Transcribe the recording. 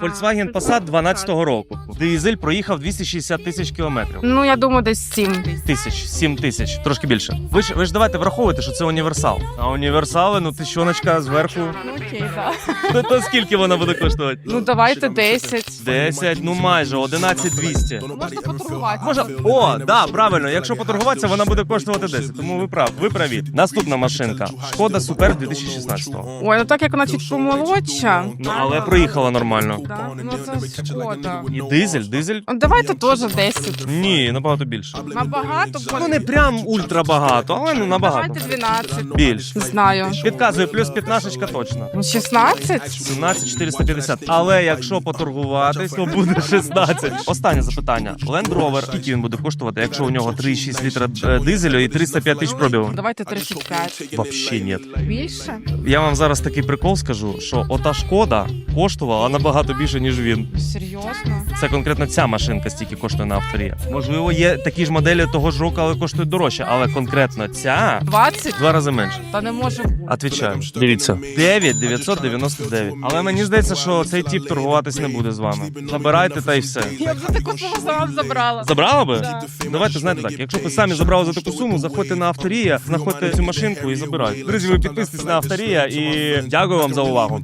Volkswagen Passat 12-го року. Дизель проїхав 260 тисяч кілометрів. Ну, я думаю, десь сім. Тисяч, 7 тисяч, трошки більше. Ви ж ви ж давайте враховуйте, що це універсал. А універсали, ну тисячоночка зверху. Ну, окей, так. То, то скільки вона буде коштувати? Ну, давайте 10. 10, ну майже 11 200. Можна поторгувати. Можна, о, да, правильно. Якщо поторгуватися, вона буде коштувати 10. Тому ви прав, ви праві. Наступна машинка. Шкода Супер 2016-го. Ой, ну так як вона чуть помолодша. Ну але проїхала нормально. Да? Ну, це шкода. І дизель, дизель. Ну, Давайте теж 10. Ні, набагато більше. Набагато, Ну не прям ультра багато, але ну набагато. давайте 12. Більш. Не знаю. Підказує, плюс 15 точно. Ну, 16? 17 450. Але якщо поторгуватись, то буде 16. Останнє запитання. Land Rover, скільки він буде коштувати, якщо у нього 3,6 літра е, дизелю і 305 тисяч пробігу? Давайте 35. Вообще ні. Більше? Я вам зараз такий прикол скажу, що ота шкода коштувала набагато більше, ніж він. Серйозно? Це конкретно ця машинка стільки коштує на авторі. Можливо, є такі ж моделі того ж року, але коштують дорожче. Але конкретно ця 20? в два рази менше. Та не може бути. Отвічаю. Дивіться. 9 999. Але мені здається, що цей тип торгуватись не буде з вами. Забирайте та й все. Я б за таку суму сама б забрала. Забрала би? Да. Давайте знаєте так. Якщо ви самі забрали за таку суму, заходьте на авторія, знаходьте цю машинку і забирайте. Друзі, ви підписуйтесь на авторія і дякую вам за увагу.